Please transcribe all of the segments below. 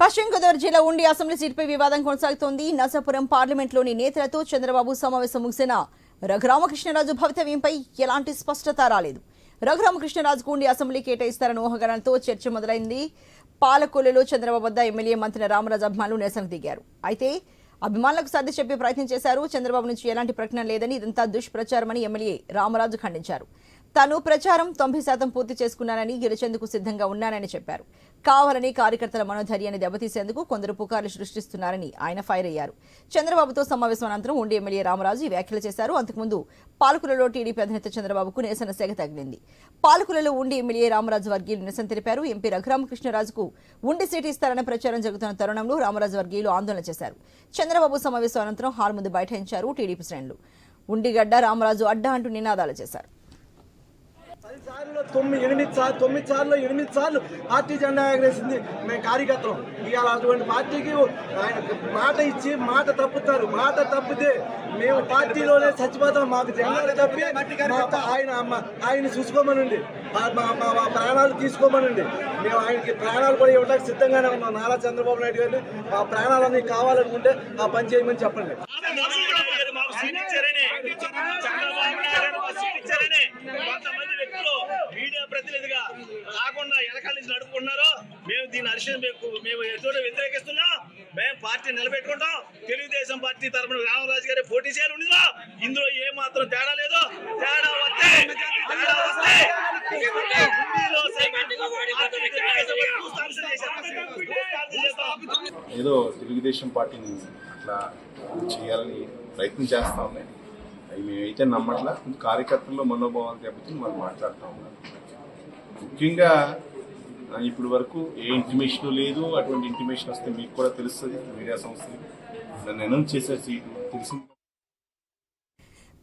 పశ్చిమ గోదావరి జిల్లా ఉండి అసెంబ్లీ సీటుపై వివాదం కొనసాగుతోంది. నర్సాపురం పార్లమెంట్లోని నేతలతో చంద్రబాబు సమావేశం ముగిసిన రఘురామకృష్ణరాజు భవితవ్యంపై ఎలాంటి స్పష్టత రాలేదు. రఘురామకృష్ణరాజుకు ఉండి అసెంబ్లీ కేటాయిస్తారన్న ఊహాగానాలతో చర్చ మొదలైంది. పాలకొల్లులో చంద్రబాబు వద్ద ఎమ్మెల్యే మంత్రి రామరాజు అభిమానులు నిరసన దిగారు. అయితే అభిమానులకు సర్ది చెప్పే ప్రయత్నం చేశారు. చంద్రబాబు నుంచి ఎలాంటి ప్రకటన లేదని ఇదంతా దుష్ప్రచారమని ఎమ్మెల్యే రామరాజు ఖండించారు. తాను ప్రచారం తొంభై శాతం పూర్తి చేసుకున్నానని గెలిచేందుకు సిద్ధంగా ఉన్నానని చెప్పారు. కావాలని కార్యకర్తల మనోధైర్యాన్ని దెబ్బతీసేందుకు కొందరు పుకార్లు సృష్టిస్తున్నారని ఆయన ఫైర్ అయ్యారు. చంద్రబాబుతో సమావేశం అనంతరం ఉండి ఎమ్మెల్యే రామరాజు ఈ వ్యాఖ్యలు చేశారు. అంతకుముందు పాలకులలో టీడీపీ అధినేత చంద్రబాబుకు నిరసన శాఖ తగిలింది. పాలకులలో ఉండి ఎమ్మెల్యే రామరాజు వర్గీయులు నిరసన తెలిపారు. ఎంపీ రఘురామకృష్ణరాజుకు ఉండి సీటు ఇస్తారన్న ప్రచారం జరుగుతున్న తరుణంలో రామరాజు వర్గీయులు ఆందోళన చేశారు. చంద్రబాబు సమావేశం అనంతరం హాల్ ముందు బైఠాయించారు టీడీపీ శ్రేణులు. ఉండిగడ్డ రామరాజు అడ్డా అంటూ నినాదాలు చేశారు. పది సార్లు తొమ్మిది ఎనిమిది సార్లు తొమ్మిది సార్లు ఎనిమిది సార్లు పార్టీ జెండా ఎగరేసింది మేము కార్యకర్తలు. ఇవాళ అటువంటి పార్టీకి ఆయన మాట ఇచ్చి మాట తప్పుతారు. మాట తప్పితే మేము పార్టీలోనే చచ్చిపోతాం మాకు జెండాలు తప్పి ఆయన ఆయన చూసుకోమనండి. మా- మా మా ప్రాణాలు తీసుకోమనండి. మేము ఆయనకి ప్రాణాలు కూడా ఇవ్వడానికి సిద్ధంగానే ఉన్నాం. నారా చంద్రబాబు నాయుడు గారిని మా ప్రాణాలన్నీ కావాలనుకుంటే ఆ పని చేయమని చెప్పండి మాకు సీట్ ఇచ్చారని చంద్రబాబు నాయుడు మాకు సీట్ ఇచ్చారని కొంతమంది వ్యక్తులు మీడియా ప్రతినిధిగా కాకుండా వెనకాల నుంచి నడుపుకున్నారు మేము దీని హర్షణ మేము మేము వ్యతిరేకిస్తున్నా వ్యతిరేకిస్తున్నాం మేము పార్టీ నిలబెట్టుకుంటాం. తెలుగుదేశం పార్టీ తరఫున రామరాజు గారి పోటీ చేయాలి ఉండిలో ఇందులో ఏ మాత్రం తేడా లేదు. తేడా వస్తే తేడా వస్తే తెలుగుదేశం పార్టీ ఏదో తెలుగుదేశం పార్టీని అట్లా చేయాలని ప్రయత్నం చేస్తా ఉన్నాయి. అవి మేమైతే నమ్మట్లా. కార్యకర్తల్లో మనోభావాలు దెబ్బతిని మనం మాట్లాడుతూ ఉన్నాం. ముఖ్యంగా ఇప్పుడు వరకు ఏ ఇంటిమేషన్ లేదు అటువంటి ఇంటిమేషన్ వస్తే మీకు కూడా తెలుస్తుంది మీడియా సంస్థలు. నన్ను అనౌన్స్ చేశారు సీటు తెలిసింది.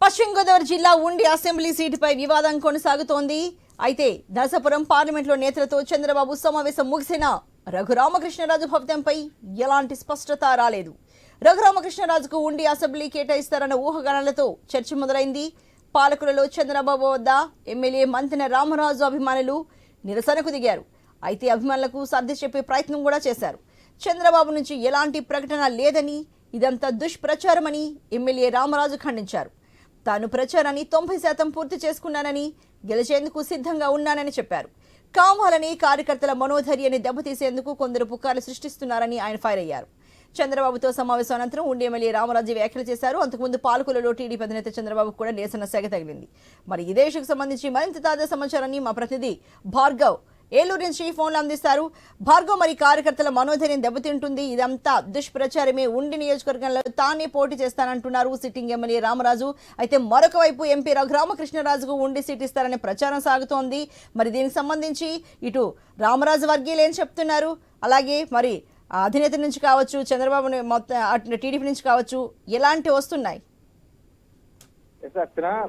పశ్చిమ గోదావరి జిల్లా ఉండి అసెంబ్లీ సీటుపై వివాదం కొనసాగుతోంది. అయితే నరసాపురం పార్లమెంట్లో నేతలతో చంద్రబాబు సమావేశం ముగిసిన రఘురామకృష్ణరాజు భవితంపై ఎలాంటి స్పష్టత రాలేదు. రఘురామకృష్ణరాజుకు ఉండి అసెంబ్లీ కేటాయిస్తారన్న ఊహగణాలతో చర్చ మొదలైంది. పాలకులలో చంద్రబాబు వద్ద ఎమ్మెల్యే మంతెన రామరాజు అభిమానులు నిరసనకు దిగారు. అయితే అభిమానులకు సర్ది చెప్పే ప్రయత్నం కూడా చేశారు. చంద్రబాబు నుంచి ఎలాంటి ప్రకటన లేదని ఇదంతా దుష్ప్రచారమని ఎమ్మెల్యే రామరాజు ఖండించారు. తాను ప్రచారాన్ని తొంభై శాతం పూర్తి చేసుకున్నానని గెలిచేందుకు సిద్ధంగా ఉన్నానని చెప్పారు. కావాలని కార్యకర్తల మనోధైర్యాన్ని దెబ్బతీసేందుకు కొందరు పుకార్లు సృష్టిస్తున్నారని ఆయన ఫైర్ అయ్యారు. చంద్రబాబుతో సమావేశం అనంతరం ఉండి ఎమ్మెల్యే రామరాజు వ్యాఖ్యలు చేశారు. అంతకుముందు పాలకులలో టీడీపీ అధినేత చంద్రబాబు కూడా నిరసన శాఖ తగిలింది. మరి ఇదే ఇష్యూకు సంబంధించి మరింత తాజా సమాచారాన్ని మా ప్రతినిధి భార్గవ్ ఏలూరు నుంచి ఫోన్లు అందిస్తారు. భార్గవ్ మరి కార్యకర్తల మనోధైర్యం దెబ్బతింటుంది. ఇదంతా దుష్ప్రచారమే. ఉండి నియోజకవర్గంలో తానే పోటీ చేస్తానంటున్నారు సిట్టింగ్ ఎమ్మెల్యే రామరాజు. అయితే మరొక వైపు ఎంపీ రఘురామకృష్ణరాజుకు ఉండి సీట్ ఇస్తారనే ప్రచారం సాగుతోంది. మరి దీనికి సంబంధించి ఇటు రామరాజు వర్గీయులు ఏం చెప్తున్నారు? అలాగే మరి అధినేత నుంచి కావచ్చు చంద్రబాబు మొత్తం అటు టీడీపీ నుంచి కావచ్చు ఎలాంటి వస్తున్నాయి? ఎస్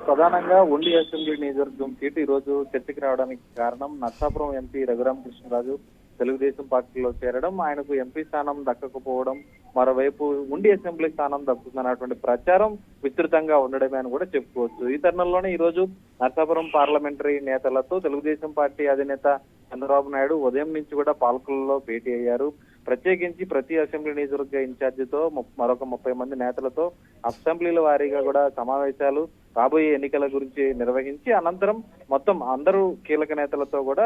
ప్రధానంగా ఉండి అసెంబ్లీ నియోజకవర్గం సీటు ఈ రోజు చర్చకి రావడానికి కారణం నర్సాపురం ఎంపీ రఘురామకృష్ణరాజు తెలుగుదేశం పార్టీలో చేరడం ఆయనకు ఎంపీ స్థానం దక్కకపోవడం మరోవైపు ఉండి అసెంబ్లీ స్థానం దక్కుతుందన్నటువంటి ప్రచారం విస్తృతంగా ఉండడమే అని కూడా చెప్పుకోవచ్చు. ఈ తరుణంలోనే ఈ రోజు నర్సాపురం పార్లమెంటరీ నేతలతో తెలుగుదేశం పార్టీ అధినేత చంద్రబాబు నాయుడు ఉదయం నుంచి కూడా పాలకులలో భేటీ అయ్యారు. ప్రత్యేకించి ప్రతి అసెంబ్లీ నియోజకవర్గ ఇన్ఛార్జితో మరొక ముప్పై మంది నేతలతో అసెంబ్లీల వారీగా కూడా సమావేశాలు రాబోయే ఎన్నికల గురించి నిర్వహించి అనంతరం మొత్తం అందరూ కీలక నేతలతో కూడా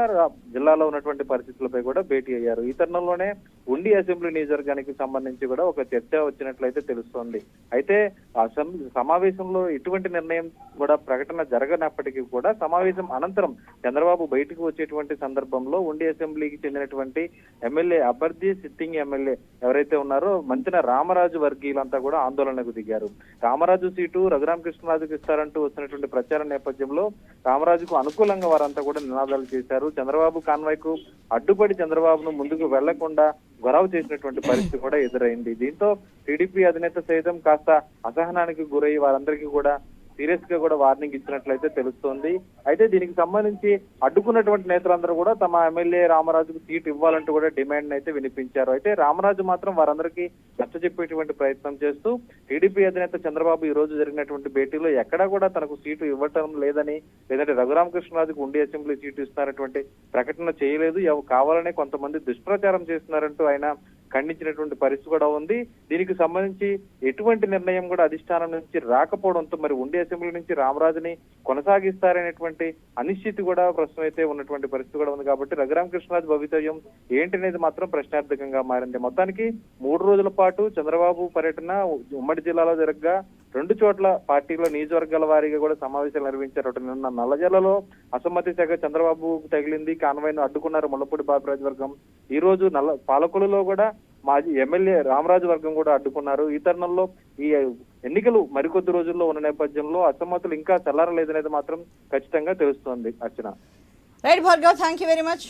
జిల్లాలో ఉన్నటువంటి పరిస్థితులపై కూడా భేటీ అయ్యారు. ఈ తరుణంలోనే ఉండి అసెంబ్లీ నియోజకవర్గానికి సంబంధించి కూడా ఒక చర్చ వచ్చినట్లయితే తెలుస్తోంది. అయితే అసెంబ్లీ సమావేశంలో ఎటువంటి నిర్ణయం కూడా ప్రకటన జరగనప్పటికీ కూడా సమావేశం అనంతరం చంద్రబాబు బయటకు వచ్చేటువంటి సందర్భంలో ఉండి అసెంబ్లీకి చెందినటువంటి ఎమ్మెల్యే అభ్యర్థి సిట్టింగ్ ఎమ్మెల్యే ఎవరైతే ఉన్నారో మంచిన రామరాజు వర్గీయులంతా కూడా ఆందోళనకు దిగారు. రామరాజు సీటు రఘురామకృష్ణరాజుకు చేస్తారంటూ వస్తున్నటువంటి ప్రచారం నేపథ్యంలో రామరాజుకు అనుకూలంగా వారంతా కూడా నినాదాలు చేశారు. చంద్రబాబు కాన్వాయ్కు అడ్డుపడి చంద్రబాబును ముందుకు వెళ్ళకుండా గొడవ చేసినటువంటి పరిస్థితి కూడా ఎదురైంది. దీంతో టీడీపీ అధినేత సైతం కాస్త అసహనానికి గురై వారందరికీ కూడా సీరియస్గా కూడా వార్నింగ్ ఇచ్చినట్లయితే తెలుస్తోంది. అయితే దీనికి సంబంధించి అడ్డుకున్నటువంటి నేతలందరూ కూడా తమ ఎమ్మెల్యే రామరాజుకు సీట్ ఇవ్వాలంటూ కూడా డిమాండ్ అయితే వినిపించారు. అయితే రామరాజు మాత్రం వారందరికీ నచ్చ చెప్పేటువంటి ప్రయత్నం చేస్తూ టీడీపీ అధినేత చంద్రబాబు ఈ రోజు జరిగినటువంటి భేటీలో ఎక్కడా కూడా తనకు సీటు ఇవ్వటం లేదని లేదంటే రఘురామకృష్ణరాజుకు ఉండి అసెంబ్లీ సీటు ఇస్తున్నారటువంటి ప్రకటన చేయలేదు. కావాలనే కొంతమంది దుష్ప్రచారం చేస్తున్నారంటూ ఆయన ఖండించినటువంటి పరిస్థితి కూడా ఉంది. దీనికి సంబంధించి ఎటువంటి నిర్ణయం కూడా అధిష్టానం నుంచి రాకపోవడంతో మరి ఉండి అసెంబ్లీ నుంచి రామరాజుని కొనసాగిస్తారనేటువంటి అనిశ్చితి కూడా ప్రస్తుతం అయితే ఉన్నటువంటి పరిస్థితి కూడా ఉంది కాబట్టి రఘురామకృష్ణరాజు భవితవ్యం ఏంటనేది మాత్రం ప్రశ్నార్థకంగా మారింది. మొత్తానికి మూడు రోజుల పాటు చంద్రబాబు పర్యటన ఉమ్మడి జిల్లాలో జరగగా రెండు చోట్ల పార్టీలో నియోజకవర్గాల వారీగా కూడా సమావేశాలు నిర్వహించారు. అటు నిన్న నల్లజలలో అసమ్మతి శాఖ చంద్రబాబు తగిలింది కాన్వాయ్ను అడ్డుకున్నారు ముల్లపూడి బాబురాజు వర్గం. ఈ రోజు నల్ల పాలకులలో కూడా మాజీ ఎమ్మెల్యే రామరాజు వర్గం కూడా అడ్డుకున్నారు. ఈ తరుణంలో ఈ ఎన్నికలు మరికొద్ది రోజుల్లో ఉన్న నేపథ్యంలో అసమ్మతులు ఇంకా చల్లారలేదనేది మాత్రం ఖచ్చితంగా తెలుస్తోంది Archana. Right Bhargav thank you very much